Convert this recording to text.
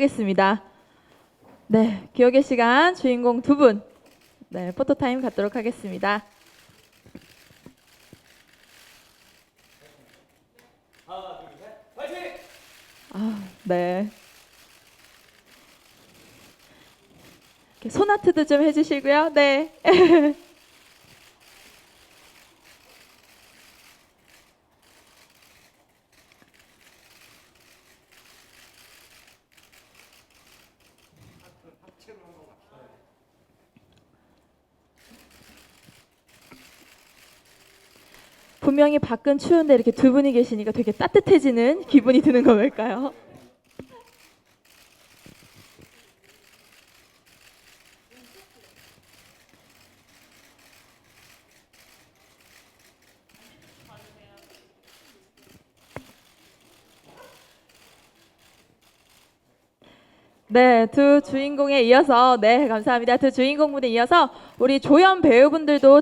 하겠습니다. 네, 기억의 시간 주인공 두 분. 네, 포토 타임 갖도록 하겠습니다. 아, 네. 손아트도 좀 해주시고요. 네. 분명히 밖은 추운데 이렇게 두 분이 계시니까 되게 따뜻해지는 기분이 드는 거 왜일까요? 네, 두 주인공에 이어서 네, 감사합니다. 두 주인공 분에 이어서 우리 조연 배우분들도